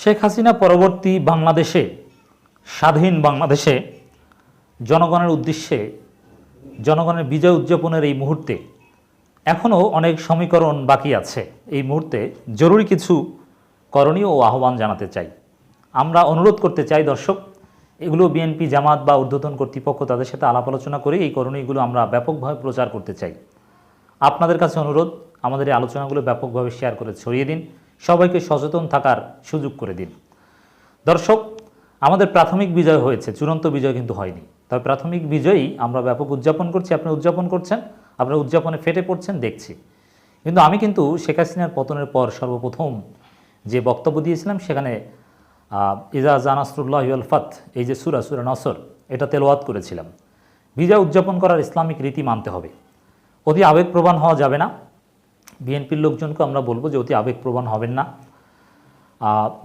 শেখ হাসিনা পরবর্তী বাংলাদেশে, স্বাধীন বাংলাদেশে জনগণের উদ্দেশ্যে, জনগণের বিজয় উদযাপনের এই মুহূর্তে এখনও অনেক সমীকরণ বাকি আছে। এই মুহূর্তে জরুরি কিছু করণীয় ও আহ্বান জানাতে চাই। আমরা অনুরোধ করতে চাই, দর্শক, এগুলো বিএনপি, জামাত বা ঊর্ধ্বতন কর্তৃপক্ষ তাদের সাথে আলাপ আলোচনা করে এই করণীয়গুলো আমরা ব্যাপকভাবে প্রচার করতে চাই। আপনাদের কাছে অনুরোধ, আমাদের এই আলোচনাগুলো ব্যাপকভাবে শেয়ার করে ছড়িয়ে দিন। সবাইকে সচেতন থাকার সুযোগ করে দিন। দর্শক, আমাদের প্রাথমিক বিজয় হয়েছে, চূড়ান্ত বিজয় কিন্তু হয়নি। তবে প্রাথমিক বিজয়ী আমরা ব্যাপক উদযাপন করছি, আপনি উদযাপন করছেন, আপনারা উদযাপনে ফেটে পড়ছেন, দেখছি। কিন্তু আমি কিন্তু শেখ হাসিনার পতনের পর সর্বপ্রথম যে বক্তব্য দিয়েছিলাম, সেখানে ইজা জানাসরুল্লাহ ফাত, এই যে সুরা সুরা নসর, এটা তেলোয়াত করেছিলাম। বিজয় উদযাপন করার ইসলামিক রীতি মানতে হবে। অতি আবেগপ্রবণ হওয়া যাবে না। বিএনপির লোকজনকে আমরা বলব যে অতি আবেগপ্রবণ হবেন না।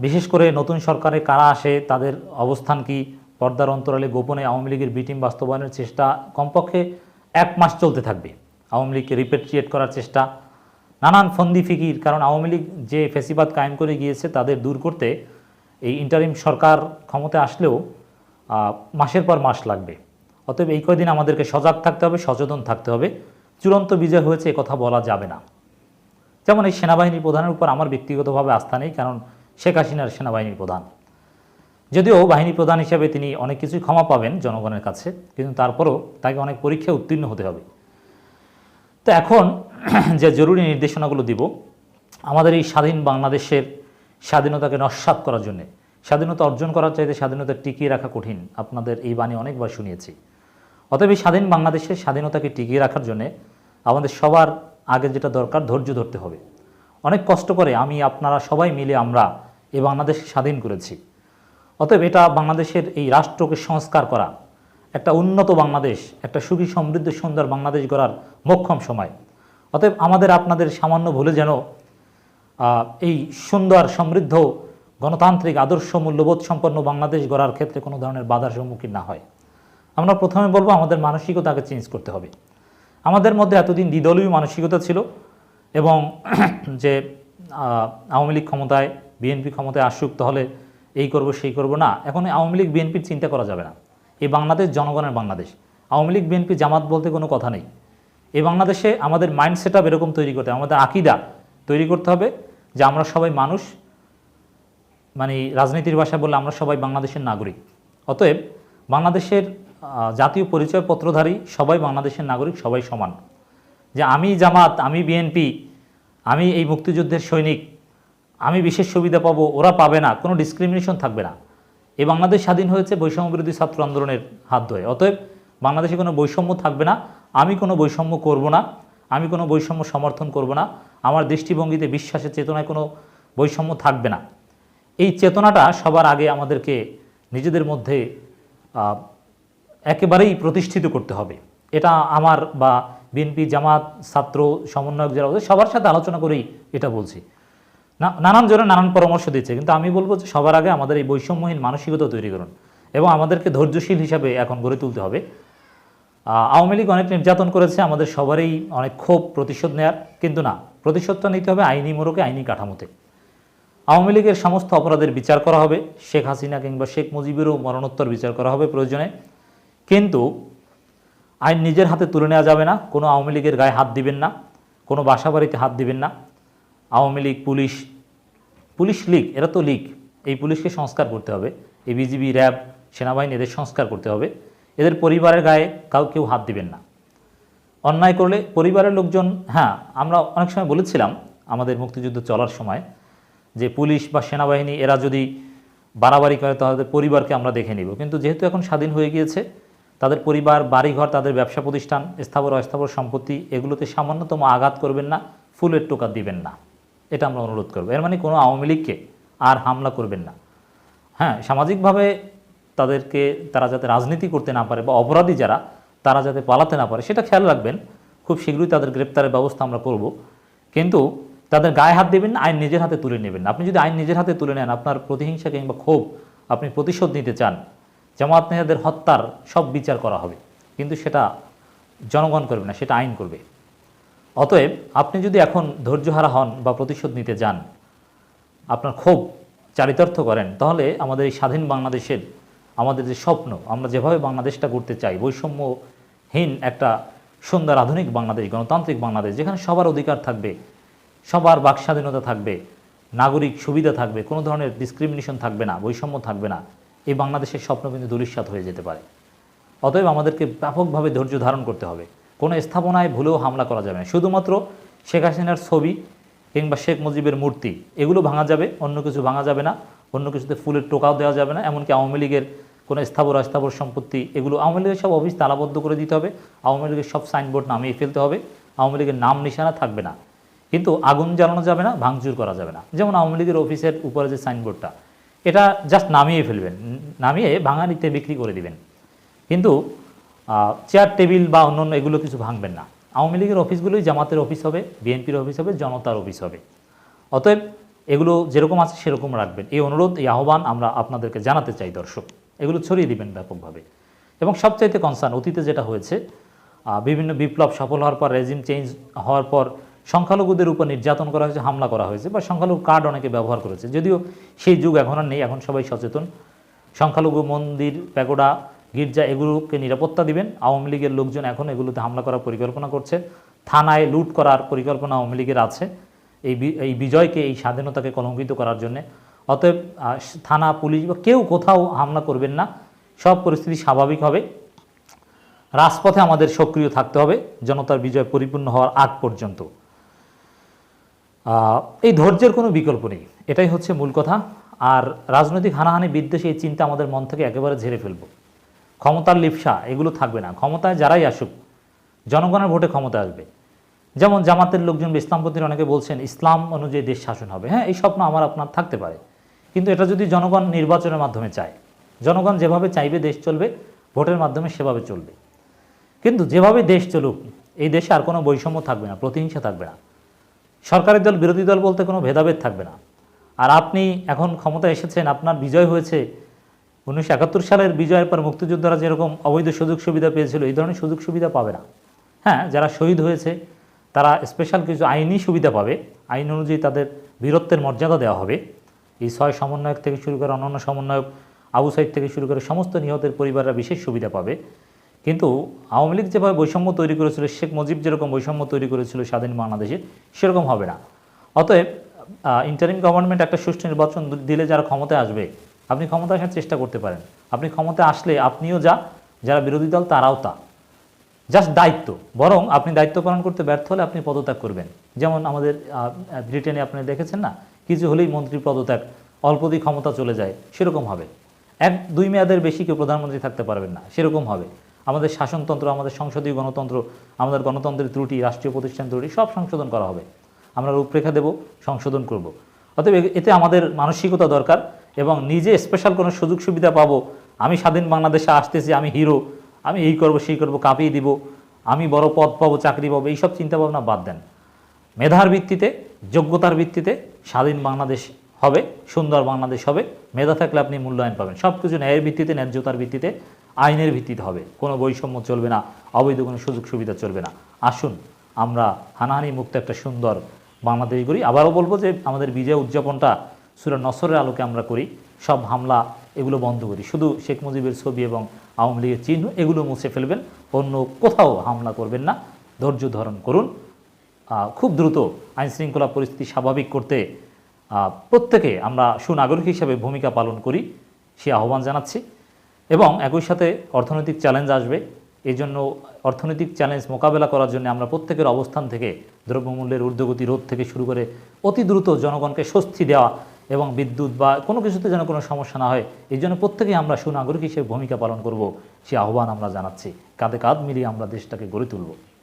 বিশেষ করে নতুন সরকারে কারা আসে, তাদের অবস্থান কি, পর্দার অন্তরালে গোপনে আওয়ামী লীগের বিটিম বাস্তবায়নের চেষ্টা কমপক্ষে এক মাস চলতে থাকবে। আওয়ামী লীগকে রিপেট্রিয়েট করার চেষ্টা, নানান ফন্দি ফিকির, কারণ আওয়ামী লীগ যে ফেসিবাদ কায়েম করে গিয়েছে তাদের দূর করতে এই ইন্টারিম সরকার ক্ষমতায় আসলেও মাসের পর মাস লাগবে। অতএব এই কয়দিন আমাদেরকে সজাগ থাকতে হবে, সচেতন থাকতে হবে। চূড়ান্ত বিজয় হয়েছে কথা বলা যাবে না। যেমন এই সেনাবাহিনী প্রধানের উপর আমার ব্যক্তিগতভাবে আস্থা নেই, কারণ শেখ হাসিনার সেনাবাহিনীর প্রধান। যদিও বাহিনী প্রধান হিসেবে তিনি অনেক কিছুই ক্ষমা পাবেন জনগণের কাছে, কিন্তু তারপরও তাকে অনেক পরীক্ষায় উত্তীর্ণ হতে হবে। তো এখন যে জরুরি নির্দেশনাগুলো দিব, আমাদের এই স্বাধীন বাংলাদেশের স্বাধীনতাকে নস্বাত করার জন্য, স্বাধীনতা অর্জন করার চাইতে স্বাধীনতা টিকিয়ে রাখা কঠিন, আপনাদের এই বাণী অনেকবার শুনিয়েছি। অতএব এই স্বাধীন বাংলাদেশের স্বাধীনতাকে টিকিয়ে রাখার জন্য আমাদের সবার আগে যেটা দরকার ধৈর্য ধরতে হবে। অনেক কষ্ট করে আমি, আপনারা সবাই মিলে আমরা এই বাংলাদেশ স্বাধীন করেছি। অতএব এটা বাংলাদেশের এই রাষ্ট্রকে সংস্কার করা, একটা উন্নত বাংলাদেশ, একটা সুখী সমৃদ্ধ সুন্দর বাংলাদেশ গড়ার মোক্ষম সময়। অতএব আমাদের আপনাদের সামান্য ভুলে যেন এই সুন্দর, সমৃদ্ধ, গণতান্ত্রিক আদর্শ মূল্যবোধ সম্পন্ন বাংলাদেশ গড়ার ক্ষেত্রে কোনো ধরনের বাধার সম্মুখীন না হয়। আমরা প্রথমে বলব, আমাদের মানসিকতাকে চেঞ্জ করতে হবে। আমাদের মধ্যে এতদিন দ্বিদলীয় মানসিকতা ছিল এবং যে আওয়ামী লীগ ক্ষমতায়, বিএনপি ক্ষমতায় আসুক তাহলে এই করব, সেই করব, না। এখন আওয়ামী লীগ, বিএনপির চিন্তা করা যাবে না। এই বাংলাদেশ জনগণের বাংলাদেশ। আওয়ামী লীগ, বিএনপি, জামাত বলতে কোনো কথা নেই। এই বাংলাদেশে আমাদের মাইন্ড সেট এরকম তৈরি করতে হবে, আমাদের আকিদা তৈরি করতে হবে যে আমরা সবাই মানুষ মানে রাজনীতির ভাষা বললে আমরা সবাই বাংলাদেশের নাগরিক। অতএব বাংলাদেশের জাতীয় পরিচয়পত্রধারী, সবাই বাংলাদেশের নাগরিক, সবাই সমান। যে আমি জামাত, আমি বিএনপি, আমি এই মুক্তিযুদ্ধের সৈনিক, আমি বিশেষ সুবিধা পাবো, ওরা পাবে না, কোনো ডিসক্রিমিনেশন থাকবে না। এই বাংলাদেশ স্বাধীন হয়েছে বৈষম্য বিরোধী ছাত্র আন্দোলনের হাত ধরে। অতএব বাংলাদেশে কোনো বৈষম্য থাকবে না, আমি কোনো বৈষম্য করব না, আমি কোনো বৈষম্য সমর্থন করব না, আমার দৃষ্টিভঙ্গিতে, বিশ্বাসের চেতনায় কোনো বৈষম্য থাকবে না। এই চেতনাটা সবার আগে আমাদেরকে নিজেদের মধ্যে একেবারেই প্রতিষ্ঠিত করতে হবে। এটা আমার বা বিএনপি জামাত, ছাত্র, সমন্বয়ক যারা আছে, সবার সাথে আলোচনা করেই এটা বলছি। না, নানান জনে নানান পরামর্শ দিচ্ছে, কিন্তু আমি বলব যে সবার আগে আমাদের এই বৈষম্যহীন মানসিকতা তৈরি করুন এবং আমাদেরকে ধৈর্যশীল হিসাবে এখন গড়ে তুলতে হবে। আওয়ামী লীগ অনেক নির্যাতন করেছে, আমাদের সবারই অনেক ক্ষোভ, প্রতিশোধ নেয়ার, কিন্তু না, প্রতিশোধটা নিতে হবে আইনি মোড়কে, আইনি কাঠামোতে। আওয়ামী লীগের সমস্ত অপরাধের বিচার করা হবে, শেখ হাসিনা কিংবা শেখ মুজিবেরও মরণোত্তর বিচার করা হবে প্রয়োজনে। কিন্তু আইন নিজের হাতে তুলে নেওয়া যাবে না। কোনো আওয়ামী লীগের গায়ে হাত দিবেন না। কোনো বাসা বাড়িতে হাত দিবেন না। Awami League, police police League, এরা তো লীগ। এই পুলিশকে সংস্কার করতে হবে। এই বিজিবি, র্যাব, সেনাবাহিনী এদের সংস্কার করতে হবে। এদের পরিবারের গায়ে কাউ কেউ হাত দিবেন না। অন্যায় করলে পরিবারের লোকজন হ্যাঁ আমরা অনেক সময় বলেছিলাম আমাদের মুক্তিযুদ্ধ চলার সময় যে পুলিশ বা সেনাবাহিনী, এরা যদি বাড়াবাড়ি করে তাদের পরিবারকে আমরা দেখে নিব। কিন্তু যেহেতু এখন স্বাধীন হয়ে গিয়েছে তাদের পরিবার, বাড়িঘর, তাদের ব্যবসা প্রতিষ্ঠান, স্থাবর, অস্থাবর সম্পত্তি, এগুলোতে সামান্যতম আঘাত করবেন না, ফুলের টোকা দিবেন না। এটা আমরা অনুরোধ করব। এর মানে কোনো আওয়ামী লীগকে আর হামলা করবেন না। হ্যাঁ সামাজিকভাবে তাদেরকে তারা যাতে রাজনীতি করতে না পারে বা অপরাধী যারা, তারা যাতে পালাতে না পারে, সেটা খেয়াল রাখবেন। খুব শীঘ্রই তাদের গ্রেপ্তারের ব্যবস্থা আমরা করব। কিন্তু তাদের গায়ে হাত দেবেন না, আইন নিজের হাতে তুলে নেবেন আপনি যদি আইন নিজের হাতে তুলে নেন, আপনার প্রতিহিংসা কিংবা ক্ষোভ আপনি প্রতিশোধ নিতে চান জামাত নেহাদের হত্যার সব বিচার করা হবে। কিন্তু সেটা জনগণ করবে না, সেটা আইন করবে। অতএব আপনি যদি এখন ধৈর্যহারা হন বা প্রতিশোধ নিতে যান, আপনার ক্ষোভ চারিতার্থ করেন, তাহলে আমাদের এই স্বাধীন বাংলাদেশের আমাদের যে স্বপ্ন, আমরা যেভাবে বাংলাদেশটা করতে চাই, বৈষম্যহীন একটা সুন্দর আধুনিক বাংলাদেশ, গণতান্ত্রিক বাংলাদেশ, যেখানে সবার অধিকার থাকবে, সবার বাক স্বাধীনতা থাকবে, নাগরিক সুবিধা থাকবে, কোনো ধরনের ডিসক্রিমিনেশন থাকবে না, বৈষম্য থাকবে না এই বাংলাদেশের স্বপ্ন কিন্তু দুলিশ্বাত হয়ে যেতে পারে। অতএব আমাদেরকে ব্যাপকভাবে ধৈর্য ধারণ করতে হবে। কোনো স্থাপনায় ভুলেও হামলা করা যাবে না। শুধুমাত্র শেখ হাসিনার ছবি কিংবা শেখ মুজিবের মূর্তি, এগুলো ভাঙা যাবে, অন্য কিছু ভাঙা যাবে না, অন্য কিছুতে ফুলের টোকাও দেওয়া যাবে না, এমনকি আওয়ামী লীগের কোনো স্থাবর অস্থাবর সম্পত্তি, এগুলো আওয়ামী লীগের সব অফিস তালাবদ্ধ করে দিতে হবে। আওয়ামী লীগের সব সাইনবোর্ড নামিয়ে ফেলতে হবে। আওয়ামী লীগের নাম নিশানা থাকবে না। কিন্তু আগুন জ্বালানো যাবে না, ভাঙচুর করা যাবে না। যেমন আওয়ামী লীগের অফিসের উপরে যে সাইনবোর্ডটা এটা জাস্ট নামিয়ে ফেলবেন নামিয়ে ভাঙানিতে বিক্রি করে দিবেন। কিন্তু চেয়ার টেবিল বা অন্যান্য এগুলো কিছু ভাঙবেন না। আওয়ামী লীগের অফিসগুলোই জামাতের অফিস হবে, বিএনপির অফিস হবে, জনতার অফিস হবে। অতএব এগুলো যেরকম আছে সেরকম রাখবেন। এই অনুরোধ, এই আহ্বান আমরা আপনাদেরকে জানাতে চাই, দর্শক। এগুলো ছড়িয়ে দিবেন ব্যাপকভাবে। এবং সবচাইতে কনসার্ন অতীতে যেটা হয়েছে বিভিন্ন বিপ্লব সফল হওয়ার পর রেজিম চেঞ্জ হওয়ার পর সংখ্যালঘুদের উপর নির্যাতন করা হয়েছে, হামলা করা হয়েছে বা সংখ্যালঘু কার্ড অনেকে ব্যবহার করেছে। যদিও সেই যুগ এখন আর নেই, এখন সবাই সচেতন। সংখ্যালঘু মন্দির, প্যাগোডা, গির্জা এগুলোকে নিরাপত্তা দিবেন। আওয়ামী লীগের লোকজন এখন এগুলোতে হামলা করার পরিকল্পনা করছে। থানায় লুট করার পরিকল্পনা আওয়ামী লীগের আছে। এই এই বিজয়কে, এই স্বাধীনতাকে কলঙ্কিত করার জন্য। অতএব থানা, পুলিশ বা কেউ কোথাও হামলা করবেন না। সব পরিস্থিতি স্বাভাবিক হবে। রাজপথে আমাদের সক্রিয় থাকতে হবে। জনতার বিজয় পরিপূর্ণ হওয়ার আগ পর্যন্ত। এই ধৈর্যের কোনো বিকল্প নেই। এটাই হচ্ছে মূল কথা। আর রাজনৈতিক হানাহানি বিদ্বেষে এই চিন্তা আমাদের মন থেকে একেবারে ঝেড়ে ফেলব। ক্ষমতার লিপসা, এগুলো থাকবে না। ক্ষমতায় যারাই আসুক, জনগণের ভোটে ক্ষমতা আসবে। যেমন জামাতের লোকজন বা ইসলামপন্থীরা অনেকে বলছেন, ইসলাম অনুযায়ী দেশ শাসন হবে। হ্যাঁ এই স্বপ্ন আমার আপনার থাকতে পারে। কিন্তু এটা যদি জনগণ নির্বাচনের মাধ্যমে চায়, জনগণ যেভাবে চাইবে দেশ চলবে, ভোটের মাধ্যমে সেভাবে চলবে। কিন্তু যেভাবে দেশ চলুক, এই দেশে আর কোনো বৈষম্য থাকবে না, প্রতিহিংসা থাকবে না। সরকারি দল, বিরোধী দল বলতে কোনো ভেদাভেদ থাকবে না। আর আপনি এখন ক্ষমতা এসেছেন, আপনার বিজয় হয়েছে। উনিশশো একাত্তর সালের বিজয়ের পর মুক্তিযোদ্ধারা যেরকম অবৈধ সুযোগ সুবিধা পেয়েছিল, এই ধরনের সুযোগ সুবিধা পাবে না। হ্যাঁ যারা শহীদ হয়েছে, তারা স্পেশাল কিছু আইনি সুবিধা পাবে। আইন অনুযায়ী তাদের বীরত্বের মর্যাদা দেওয়া হবে। এই ছয় সমন্বয়ক থেকে শুরু করে অন্যান্য সমন্বয়ক, আবু সাইদ থেকে শুরু করে সমস্ত নিহতের পরিবাররা বিশেষ সুবিধা পাবে। কিন্তু আওয়ামী লীগ যেভাবে বৈষম্য তৈরি করেছিল, শেখ মুজিব যেরকম বৈষম্য তৈরি করেছিল স্বাধীন বাংলাদেশে, সেরকম হবে না। অতএব ইন্টারিম গভর্নমেন্ট একটা সুষ্ঠু নির্বাচন দিলে যারা ক্ষমতায় আসবে, আপনি ক্ষমতা আসার চেষ্টা করতে পারেন। আপনি ক্ষমতায় আসলে আপনিও যা, যারা বিরোধী দল তারাও তা। জাস্ট দায়িত্ব, বরং আপনি দায়িত্ব পালন করতে ব্যর্থ হলে আপনি পদত্যাগ করবেন। যেমন আমাদের ব্রিটেনে আপনি দেখেছেন না? কিছু হলেই মন্ত্রী পদত্যাগ, অল্পতেই ক্ষমতা চলে যায়, সেরকম হবে। এক, দুই মেয়াদের বেশি কেউ প্রধানমন্ত্রী থাকতে পারবেন না, সেরকম হবে। আমাদের শাসনতন্ত্র, আমাদের সংসদীয় গণতন্ত্র, আমাদের গণতন্ত্রের ত্রুটি, রাষ্ট্রীয় প্রতিষ্ঠান ত্রুটি, সব সংশোধন করা হবে। আমরা রূপরেখা দেব, সংশোধন করব। অতএব এতে আমাদের মানসিকতা দরকার এবং নিজে স্পেশাল কোনো সুযোগ সুবিধা পাবো। আমি স্বাধীন বাংলাদেশে আসতেছি, আমি হিরো আমি এই করব, সেই করব, কাঁপিয়ে দিব, আমি বড় পদ পাবো, চাকরি পাবো, এইসব চিন্তাভাবনা বাদ দেন। মেধার ভিত্তিতে, যোগ্যতার ভিত্তিতে স্বাধীন বাংলাদেশ হবে, সুন্দর বাংলাদেশ হবে। মেধা থাকলে আপনি মূল্যায়ন পাবেন। সব কিছু ন্যায়ের ভিত্তিতে, ন্যায্যতার ভিত্তিতে আইনের ভিত্তিতে হবে। কোনো বৈষম্য চলবে না, অবৈধ কোনো সুযোগ সুবিধা চলবে না। আসুন, আমরা হানাহানি মুক্ত একটা সুন্দর বাংলাদেশ করি আবারও বলব যে আমাদের বিজয় উদযাপনটা সুরা নসরের আলোকে আমরা করি। সব হামলা, এগুলো বন্ধ করি। শুধু শেখ মুজিবের ছবি এবং আওয়ামী লীগের চিহ্ন, এগুলো মুছে ফেলবেন। অন্য কোথাও হামলা করবেন না। ধৈর্য ধারণ করুন। খুব দ্রুত আইন শৃঙ্খলা পরিস্থিতি স্বাভাবিক করতে প্রত্যেকে আমরা সুনাগরিক হিসেবে ভূমিকা পালন করি। সে আহ্বান জানাচ্ছি। এবং একই সাথে অর্থনৈতিক চ্যালেঞ্জ আসবে। এই জন্য অর্থনৈতিক চ্যালেঞ্জ মোকাবেলা করার জন্য আমরা প্রত্যেকের অবস্থান থেকে দ্রব্যমূল্যের ঊর্ধ্বগতি রোধ থেকে শুরু করে অতি দ্রুত জনগণকে স্বস্তি দেওয়া এবং বিদ্যুৎ বা কোনো কিছুতে যেন কোনো সমস্যা না হয়, এই জন্য প্রত্যেকেই আমরা সুনাগরিক হিসেবে ভূমিকা পালন করব। সে আহ্বান আমরা জানাচ্ছি। কাঁধে কাঁধ মিলিয়ে আমরা দেশটাকে গড়ে তুলব।